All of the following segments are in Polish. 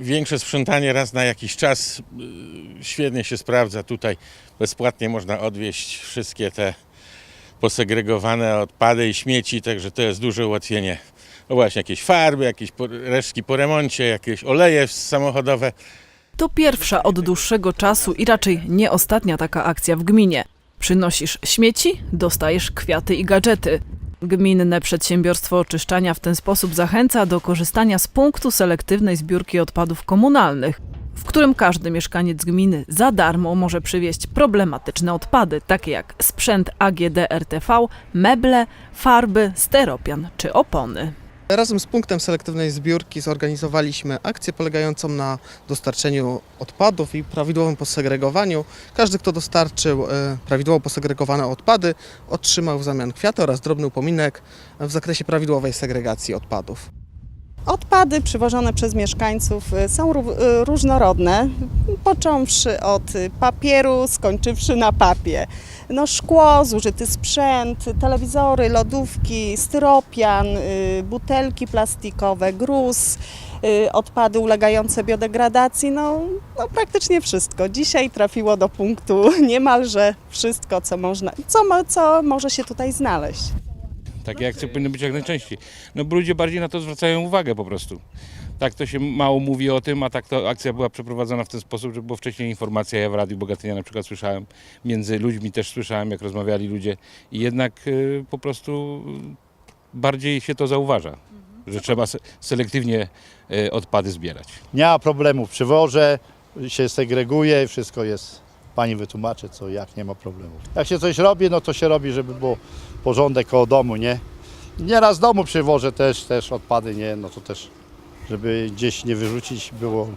większe sprzątanie raz na jakiś czas y, świetnie się sprawdza. Tutaj bezpłatnie można odwieźć wszystkie te posegregowane odpady i śmieci, także to jest duże ułatwienie. No właśnie, jakieś farby, jakieś resztki po remoncie, jakieś oleje samochodowe. To pierwsza od dłuższego czasu i raczej nie ostatnia taka akcja w gminie. Przynosisz śmieci, dostajesz kwiaty i gadżety. Gminne przedsiębiorstwo oczyszczania w ten sposób zachęca do korzystania z punktu selektywnej zbiórki odpadów komunalnych, w którym każdy mieszkaniec gminy za darmo może przywieźć problematyczne odpady, takie jak sprzęt AGD RTV, meble, farby, steropian czy opony. Razem z punktem selektywnej zbiórki zorganizowaliśmy akcję polegającą na dostarczeniu odpadów i prawidłowym posegregowaniu. Każdy, kto dostarczył e, prawidłowo posegregowane odpady, otrzymał w zamian kwiaty oraz drobny upominek w zakresie prawidłowej segregacji odpadów. Odpady przywożone przez mieszkańców y, są y, różnorodne, począwszy od papieru, skończywszy na papie. No, szkło, zużyty sprzęt, telewizory, lodówki, styropian, y, butelki plastikowe, gruz, y, odpady ulegające biodegradacji, no, no praktycznie wszystko. Dzisiaj trafiło do punktu niemalże wszystko, co, można, co, co może się tutaj znaleźć. Takie akcje powinny być jak najczęściej. No ludzie bardziej na to zwracają uwagę po prostu. Tak to się mało mówi o tym, a tak to akcja była przeprowadzona w ten sposób, że było wcześniej informacja, ja w Radiu Bogatynia na przykład słyszałem, między ludźmi też słyszałem, jak rozmawiali ludzie i jednak y, po prostu bardziej się to zauważa, że trzeba se- selektywnie y, odpady zbierać. Nie ma problemu, przywożę, się segreguje, wszystko jest. Pani wytłumaczy co, jak, nie ma problemu. Jak się coś robi, no to się robi, żeby było porządek koło domu, nie? Nieraz z domu przywożę też, też odpady, nie? No to też, żeby gdzieś nie wyrzucić, było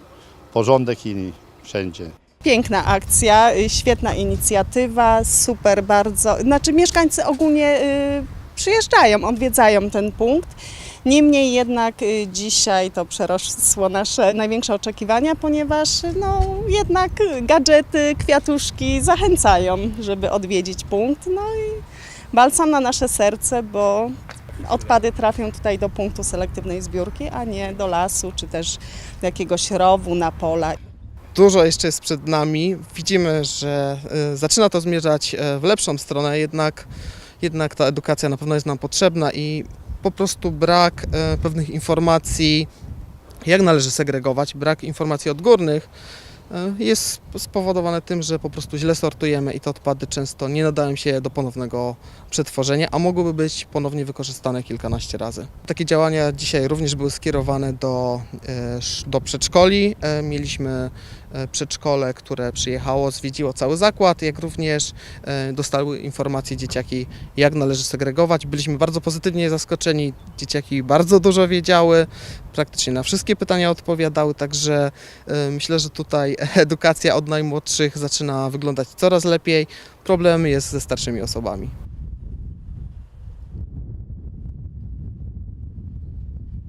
porządek i wszędzie. Piękna akcja, y, świetna inicjatywa, super bardzo. Znaczy mieszkańcy ogólnie y, przyjeżdżają, odwiedzają ten punkt. Niemniej jednak y, dzisiaj to przerosło nasze największe oczekiwania, ponieważ no, jednak gadżety, kwiatuszki zachęcają, żeby odwiedzić punkt. No i balsam na nasze serce, bo odpady trafią tutaj do punktu selektywnej zbiórki, a nie do lasu czy też jakiegoś rowu na pola. Dużo jeszcze jest przed nami. Widzimy, że e, zaczyna to zmierzać e, w lepszą stronę, jednak, jednak ta edukacja na pewno jest nam potrzebna i po prostu brak e, pewnych informacji, jak należy segregować, brak informacji odgórnych jest spowodowane tym, że po prostu źle sortujemy i te odpady często nie nadają się do ponownego przetworzenia, a mogłyby być ponownie wykorzystane kilkanaście razy. Takie działania dzisiaj również były skierowane do, e, do przedszkoli. E, Mieliśmy e, przedszkole, które przyjechało, zwiedziło cały zakład, jak również e, dostały informacje dzieciaki, jak należy segregować. Byliśmy bardzo pozytywnie zaskoczeni. Dzieciaki bardzo dużo wiedziały, praktycznie na wszystkie pytania odpowiadały, także e, myślę, że tutaj edukacja od najmłodszych zaczyna wyglądać coraz lepiej. Problem jest ze starszymi osobami.